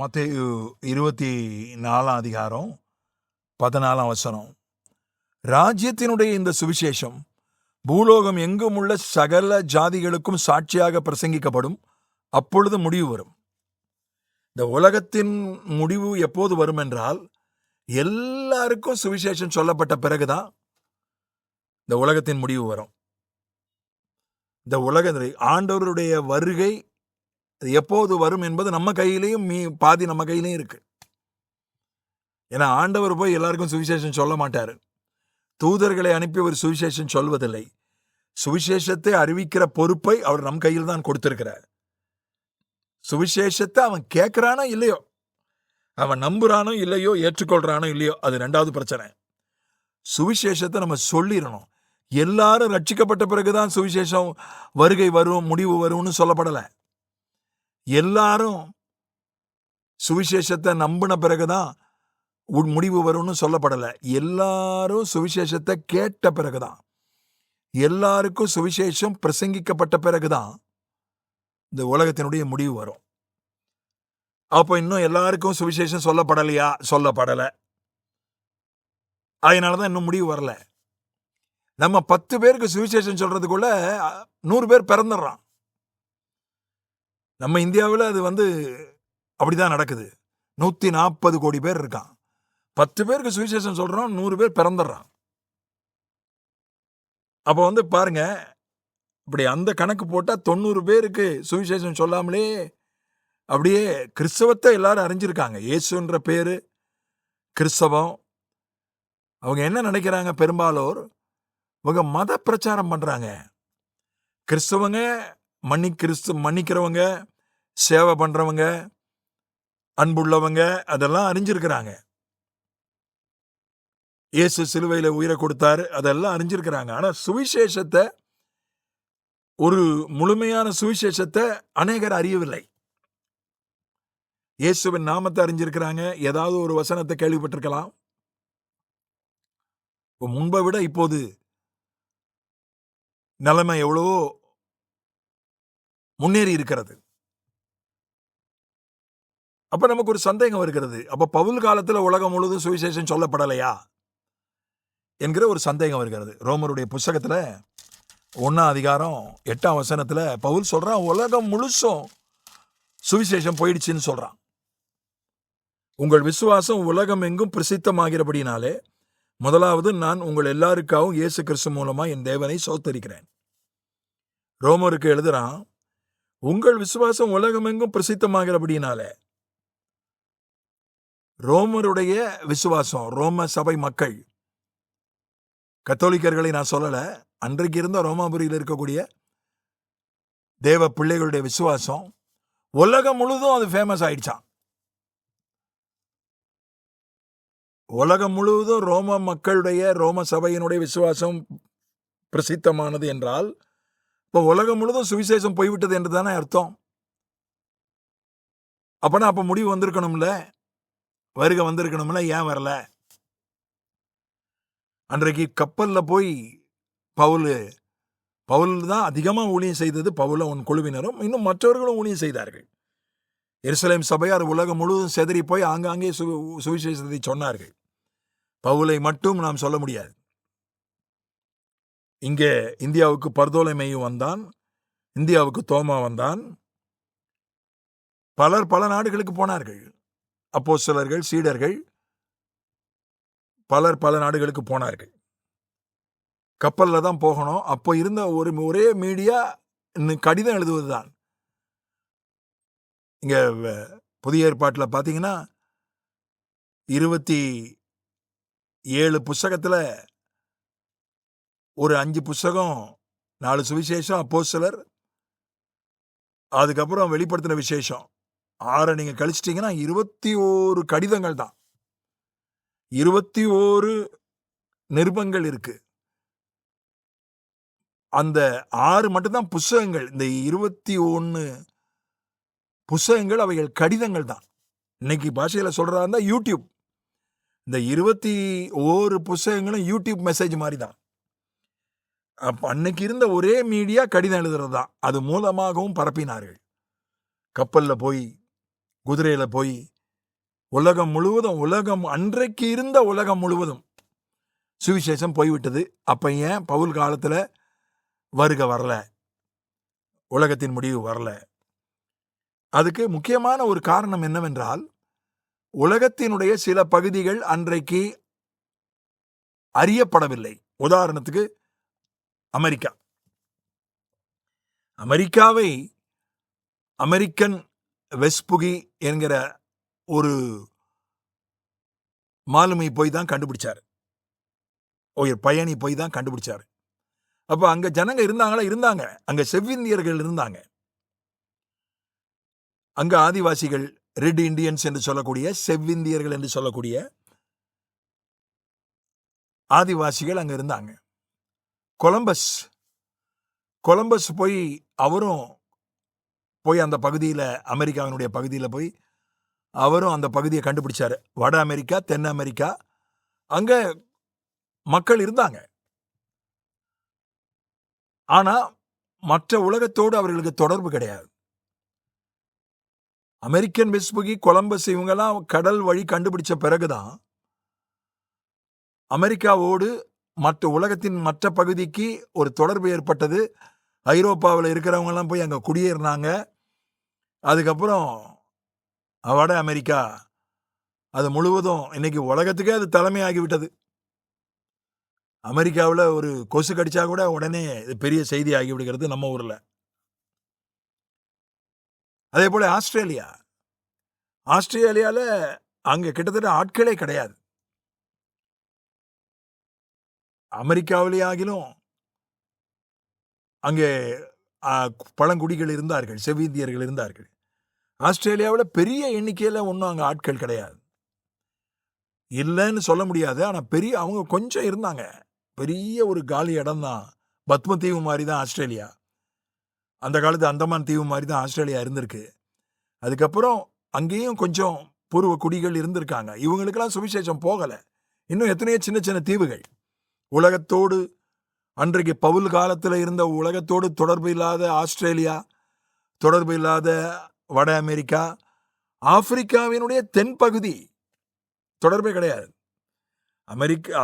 மற்ற இருபத்தி நாலாம் அதிகாரம் பதினாலாம் வசனம். ராஜ்யத்தினுடைய இந்த சுவிசேஷம் பூலோகம் எங்கும் உள்ள சகல ஜாதிகளுக்கும் சாட்சியாக பிரசங்கிக்கப்படும். அப்பொழுது முடிவு வரும். இந்த உலகத்தின் முடிவு எப்போது வரும் என்றால் எல்லாருக்கும் சுவிசேஷம் சொல்லப்பட்ட பிறகுதான் இந்த உலகத்தின் முடிவு வரும். இந்த உலக ஆண்டவருடைய வருகை அது எப்போது வரும் என்பது நம்ம கையிலையும் மீ பாதி நம்ம கையிலையும் இருக்குது ஏன்னா ஆண்டவர் போய் எல்லாருக்கும் சுவிசேஷம் சொல்ல மாட்டார். தூதர்களை அனுப்பி ஒரு சுவிசேஷம் சொல்வதில்லை. சுவிசேஷத்தை அறிவிக்கிற பொறுப்பை அவர் நம் கையில் தான் கொடுத்திருக்கிறார். சுவிசேஷத்தை அவன் கேட்குறானோ இல்லையோ அவன் நம்புறானோ இல்லையோ ஏற்றுக்கொள்றானோ இல்லையோ அது ரெண்டாவது பிரச்சனை. சுவிசேஷத்தை நம்ம சொல்லிடணும். எல்லாரும் ரட்சிக்கப்பட்ட பிறகுதான் சுவிசேஷம் வருகை வரும் முடிவு வரும்னு சொல்லப்படலை. எல்லாரும் சுவிசேஷத்தை நம்பின பிறகுதான் உன் முடிவு வரும்னு சொல்லப்படலை. எல்லாரும் சுவிசேஷத்தை கேட்ட பிறகுதான். எல்லாருக்கும் சுவிசேஷம் பிரசங்கிக்கப்பட்ட பிறகுதான் இந்த உலகத்தினுடைய முடிவு வரும். அப்போ இன்னும் எல்லாருக்கும் சுவிசேஷம் சொல்லப்படலையா? சொல்லப்படலை. அதனால தான் இன்னும் முடிவு வரல. நம்ம பத்து பேருக்கு சுவிசேஷம் சொல்றதுக்குள்ள நூறு பேர் பிறந்துடுறான். நம்ம இந்தியாவில் அது வந்து அப்படி தான் நடக்குது. நூற்றி நாற்பது கோடி பேர் இருக்கான். பத்து பேருக்கு சுவிசேஷன் சொல்கிறோம் நூறு பேர் பிறந்துடுறான். அப்போ வந்து பாருங்க இப்படி அந்த கணக்கு போட்டால் தொண்ணூறு பேருக்கு சுவிசேஷம் சொல்லாமலே அப்படியே கிறிஸ்தவத்தை எல்லாரும் அறிஞ்சிருக்காங்க. இயேசுன்ற பேர் கிறிஸ்தவம். அவங்க என்ன நினைக்கிறாங்க? பெரும்பாலோர் இவங்க மத பிரச்சாரம் பண்ணுறாங்க கிறிஸ்தவங்க மன்னி கிறிஸ்து மன்னிக்கிறவங்க சேவை பண்ணுறவங்க அன்புள்ளவங்க அதெல்லாம் அறிஞ்சிருக்கிறாங்க. இயேசு சிலுவையில் உயிரை கொடுத்தாரு அதெல்லாம் அறிஞ்சிருக்கிறாங்க. ஆனால் சுவிசேஷத்தை ஒரு முழுமையான சுவிசேஷத்தை அநேகர் அறியவில்லை. இயேசுவின் நாமத்தை அறிஞ்சிருக்கிறாங்க. ஏதாவது ஒரு வசனத்தை கேள்விப்பட்டிருக்கலாம். முன்பை விட இப்போது நிலைமை எவ்வளவோ முன்னேறி இருக்கிறது. அப்ப நமக்கு ஒரு சந்தேகம் வருகிறது. அப்ப பவுல் காலத்தில் உலகம் முழுவதும் சுவிசேஷம் சொல்லப்படலையா? என்கிற ஒரு சந்தேகம் வருகிறது. ரோமருடைய புஸ்தகத்தில் ஒன்னாம் அதிகாரம் எட்டாம் வசனத்தில் பவுல் சொல்றான் உலகம் முழுசும் சுவிசேஷம் போயிடுச்சுன்னு சொல்றான். உங்கள் விசுவாசம் உலகம் எங்கும் பிரசித்தமாகிறபடினாலே முதலாவது நான் உங்கள் எல்லாருக்காகவும் இயேசு கிறிஸ்து மூலமா என் தேவனை சோத்தரிக்கிறேன். ரோமருக்கு எழுதுறான் உங்கள் விசுவாசம் உலகமெங்கும் பிரசித்தமாகிறபடினால ரோமருடைய விசுவாசம் ரோம சபை மக்கள். கத்தோலிக்கர்களை நான் சொல்லல. அன்றைக்கு இருந்த ரோமாபுரியில் இருக்கக்கூடிய தேவ பிள்ளைகளுடைய விசுவாசம் உலகம் முழுதும் அது ஃபேமஸ் ஆயிடுச்சான் உலகம் முழுவதும் ரோம மக்களுடைய ரோம சபையினுடைய விசுவாசம் பிரசித்தமானது என்றால் இப்போ உலகம் முழுதும் சுவிசேஷம் போய்விட்டது என்று தானே அர்த்தம்? அப்பனா அப்போ முடிவு வந்திருக்கணும்ல? வருகை வந்திருக்கணும்ல? ஏன் வரல? அன்றைக்கு கப்பலில் போய் பவுல் பவுல் தான் அதிகமாக ஊழியம் செய்தது பவுல உன் குழுவினரும் இன்னும் மற்றவர்களும் ஊழியம் செய்தார்கள். எருசலேம் சபையார் உலகம் முழுவதும் செதறி போய் ஆங்காங்கே சு சுவிசேஷத்தை சொன்னார்கள். பவுலை மட்டும் நாம் சொல்ல முடியாது. இங்கே இந்தியாவுக்கு பர்தோலைமையும் வந்தான் இந்தியாவுக்கு தோமா வந்தான். பலர் பல நாடுகளுக்கு போனார்கள். அப்போ சிலர்கள் சீடர்கள் பலர் பல நாடுகளுக்கு போனார்கள். கப்பலில் தான் போகணும். அப்போ இருந்த ஒரு ஒரே மீடியா இன்னும் கடிதம் எழுதுவதுதான். இங்க இங்கே புதிய ஏற்பாட்டில் பார்த்தீங்கன்னா இருபத்தி ஏழு புஸ்தகத்தில் ஒரு அஞ்சு புஸ்தகம் நாலு சுவிசேஷம் அப்போ சிலர். அதுக்கப்புறம் வெளிப்படுத்தின விசேஷம். ஆறை நீங்கள் கழிச்சிட்டிங்கன்னா இருபத்தி ஓரு கடிதங்கள் தான். இருபத்தி ஓரு நிருபங்கள் இருக்கு. அந்த ஆறு மட்டும்தான் புஸ்தகங்கள். இந்த இருபத்தி ஒன்று புஸ்தகங்கள் அவைகள் கடிதங்கள் தான். இன்னைக்கு பாஷையில் சொல்கிறதா இருந்தால் யூடியூப். இந்த இருபத்தி ஓரு புஸ்தகங்களும் யூடியூப் மெசேஜ் மாதிரி தான். அப்போ அன்னைக்கு இருந்த ஒரே மீடியா கடிதம் எழுதுறது? தான் அது மூலமாகவும் பரப்பினார்கள். கப்பலில் போய் குதிரையில் போய் உலகம் முழுவதும் உலகம் அன்றைக்கு இருந்த உலகம் முழுவதும் சுவிசேஷம் போய்விட்டது. அப்போ ஏன் பவுல் காலத்தில் வருக வரல? உலகத்தின் முடிவு வரல. அதுக்கு முக்கியமான ஒரு காரணம் என்னவென்றால் உலகத்தினுடைய சில பகுதிகள் அன்றைக்கு அறியப்படவில்லை. உதாரணத்துக்கு அமெரிக்கா. அமெரிக்காவை அமெரிக்கன் வெஸ்புகி என்கிற ஒரு மாலுமி போய் தான் கண்டுபிடிச்சாரு. ஒரு பயணி போய் தான் கண்டுபிடிச்சாரு. அப்போ அங்கே ஜனங்க இருந்தாங்களா? இருந்தாங்க. அங்கே செவ்விந்தியர்கள் இருந்தாங்க. அங்கே ஆதிவாசிகள் ரெட் இண்டியன்ஸ் என்று சொல்லக்கூடிய செவ்விந்தியர்கள் என்று சொல்லக்கூடிய ஆதிவாசிகள் அங்கே இருந்தாங்க. கொலம்பஸ். கொலம்பஸ் போய் அவரும் போய் அந்த பகுதியில் அமெரிக்காவினுடைய பகுதியில் போய் அவரும் அந்த பகுதியை கண்டுபிடிச்சாரு. வட அமெரிக்கா தென் அமெரிக்கா அங்கே மக்கள் இருந்தாங்க. ஆனால் மற்ற உலகத்தோடு அவர்களுக்கு தொடர்பு கிடையாது. அமெரிக்கன் வெஸ்புகி கொலம்பஸ் இவங்கெல்லாம் கடல் வழி கண்டுபிடிச்ச பிறகுதான் அமெரிக்காவோடு மற்ற உலகத்தின் மற்ற பகுதிக்கு ஒரு தொடர்பு ஏற்பட்டது. ஐரோப்பாவில் இருக்கிறவங்கெல்லாம் போய் அங்கே குடியேறினாங்க. அதுக்கப்புறம் வட அமெரிக்கா அது முழுவதும் இன்னைக்கு உலகத்துக்கே அது தலைமை ஆகிவிட்டது. அமெரிக்காவில் ஒரு கொசு கடிச்சா கூட உடனே இது பெரிய செய்தி ஆகிவிடுகிறது நம்ம ஊரில். அதே போல் ஆஸ்திரேலியா. ஆஸ்திரேலியாவில் அங்கே கிட்டத்தட்ட ஆட்களே கிடையாது. அமெரிக்காவிலே ஆகிலும் அங்கே பழங்குடிகள் இருந்தார்கள் செவ்விந்தியர்கள் இருந்தார்கள். ஆஸ்திரேலியாவில் பெரிய எண்ணிக்கையில் ஒன்றும் அங்கே ஆட்கள் கிடையாது. இல்லைன்னு சொல்ல முடியாது. ஆனால் பெரிய அவங்க கொஞ்சம் இருந்தாங்க. பெரிய ஒரு காலி இடம் தான். பத்ம தீவு மாதிரி தான் ஆஸ்திரேலியா. அந்த காலத்து அந்தமான் தீவு மாதிரி தான் ஆஸ்திரேலியா இருந்திருக்கு. அதுக்கப்புறம் அங்கேயும் கொஞ்சம் பூர்வ குடிகள் இருந்திருக்காங்க. இவங்களுக்கெல்லாம் சுவிசேஷம் போகலை. இன்னும் எத்தனையோ சின்ன சின்ன தீவுகள். உலகத்தோடு அன்றைக்கு பவுல் காலத்தில் இருந்த உலகத்தோடு தொடர்பு இல்லாத ஆஸ்திரேலியா தொடர்பு இல்லாத வட அமெரிக்கா ஆப்பிரிக்காவினுடைய தென்பகுதி தொடர்பே கிடையாது. அமெரிக்கா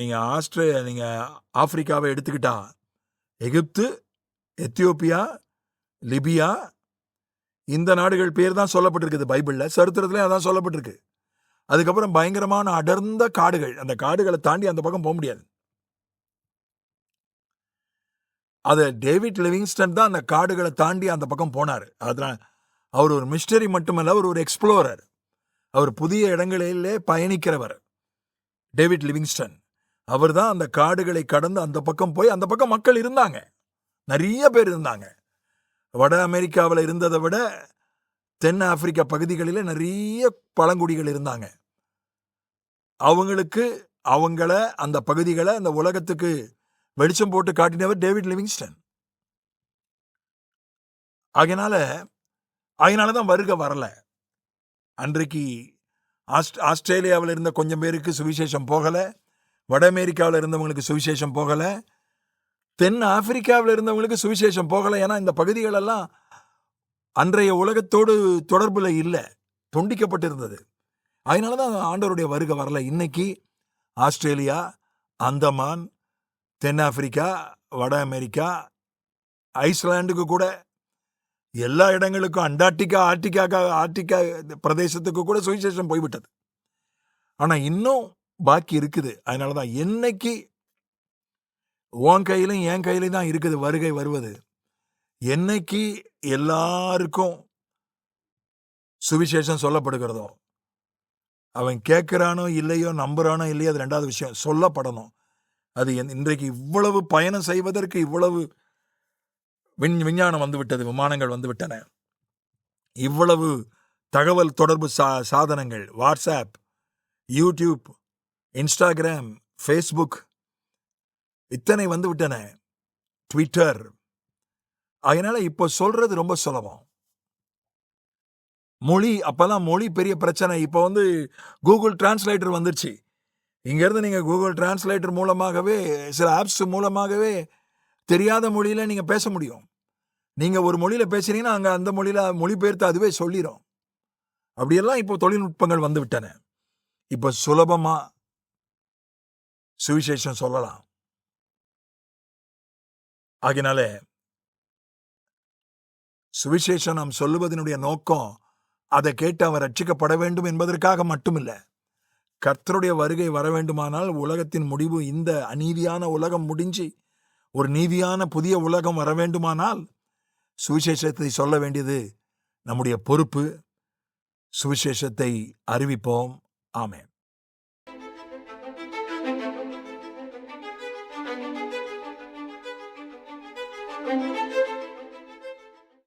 நீங்கள் ஆஸ்திரே நீங்கள் ஆப்பிரிக்காவை எடுத்துக்கிட்டா எகிப்து எத்தியோப்பியா லிபியா இந்த நாடுகள் பேர் தான் சொல்லப்பட்டிருக்குது பைபிளில் சரித்திரத்திலே அதான் சொல்லப்பட்டிருக்கு. அதுக்கப்புறம் பயங்கரமான அடர்ந்த காடுகள் அந்த காடுகளை தாண்டி அந்த பக்கம் போக முடியாது. அது டேவிட் லிவிங்ஸ்டன் தான் அந்த காடுகளை தாண்டி அந்த பக்கம் போனார். அதனால் அவர் ஒரு மிஸ்டரி மட்டுமல்ல அவர் ஒரு எக்ஸ்ப்ளோரர். அவர் புதிய இடங்களிலே பயணிக்கிறவர். David Livingstone. அவர் தான் அந்த காடுகளை கடந்து அந்த பக்கம் போய் அந்த பக்கம் மக்கள் இருந்தாங்க. நிறைய பேர் இருந்தாங்க. வட அமெரிக்காவில் இருந்ததை விட தென் ஆப்பிரிக்கா பகுதிகளில் நிறைய பழங்குடிகள் இருந்தாங்க. அவங்களுக்கு அவங்கள அந்த பகுதிகளை அந்த உலகத்துக்கு வெளிச்சம் போட்டு காட்டினவர் டேவிட் லிவிங்ஸ்டன். அதனால அதனால தான் வருக வரல. அன்றைக்கு ஆஸ்ட் ஆஸ்திரேலியாவில் இருந்த கொஞ்சம் பேருக்கு சுவிசேஷம் போகலை. வட அமெரிக்காவில் இருந்தவங்களுக்கு சுவிசேஷம் போகலை. தென் ஆப்பிரிக்காவில் இருந்தவங்களுக்கு சுவிசேஷம் போகலை. ஏன்னா இந்த பகுதிகளெல்லாம் அன்றைய உலகத்தோடு தொடர்பில் இல்லை. துண்டிக்கப்பட்டிருந்தது. அதனால தான் ஆண்டவருடைய வருகை வரல. இன்னைக்கு ஆஸ்திரேலியா அந்தமான் தென்னாப்பிரிக்கா வட அமெரிக்கா ஐஸ்லாண்டுக்கு கூட எல்லா இடங்களுக்கும் அண்டார்டிகா ஆர்டிகா ஆர்டிகா பிரதேசத்துக்கு கூட சுவிசேஷம் போய்விட்டது. ஆனால் இன்னும் பாக்கி இருக்குது. அதனால தான் என்னைக்கு உன் கையிலும் என் கையிலையும் தான் இருக்குது வருகை வருவது. என்னைக்கு எல்லாருக்கும் சுவிசேஷம் சொல்லப்படுகிறதோ அவன் கேட்குறானோ இல்லையோ நம்புறானோ இல்லையோ அது ரெண்டாவது விஷயம். சொல்லப்படணும். அது இன்றைக்கு இவ்வளவு பயணம் செய்வதற்கு இவ்வளவு விண் விஞ்ஞானம் வந்துவிட்டது விமானங்கள் வந்துவிட்டன. இவ்வளவு தகவல் தொடர்பு சா சாதனங்கள் வாட்ஸ்அப் யூடியூப் இன்ஸ்டாகிராம் ஃபேஸ்புக் இத்தனை வந்துவிட்டன. ட்விட்டர். அதனால் இப்போ சொல்கிறது ரொம்ப சுலபம். மொழி அப்பெல்லாம் மொழி பெரிய பிரச்சனை. இப்போ வந்து கூகுள் டிரான்ஸ்லேட்டர் வந்துருச்சு. இங்கேருந்து நீங்கள் கூகுள் டிரான்ஸ்லேட்டர் மூலமாகவே சில ஆப்ஸ் மூலமாகவே தெரியாத மொழியில் நீங்கள் பேச முடியும். நீங்கள் ஒரு மொழியில் பேசுகிறீங்கன்னா அங்கே அந்த மொழியில் மொழிபெயர்த்து அதுவே சொல்லிடும் அப்படியெல்லாம் இப்போ தொழில்நுட்பங்கள் வந்து விட்டன இப்போ சுலபமாக சுவிசேஷம் சொல்லலாம். ஆகினாலே சுவிசேஷம் நாம் சொல்லுவதனுடைய நோக்கம் அதை கேட்டு அவர் ரட்சிக்கப்பட வேண்டும் என்பதற்காக மட்டுமில்லை. கர்த்தருடைய வருகை வர வேண்டுமானால் உலகத்தின் முடிவு இந்த அநீதியான உலகம் முடிஞ்சு ஒரு நீதியான புதிய உலகம் வர வேண்டுமானால் சுவிசேஷத்தை சொல்ல வேண்டியது நம்முடைய பொறுப்பு. சுவிசேஷத்தை அறிவிப்போம். ஆமேன்.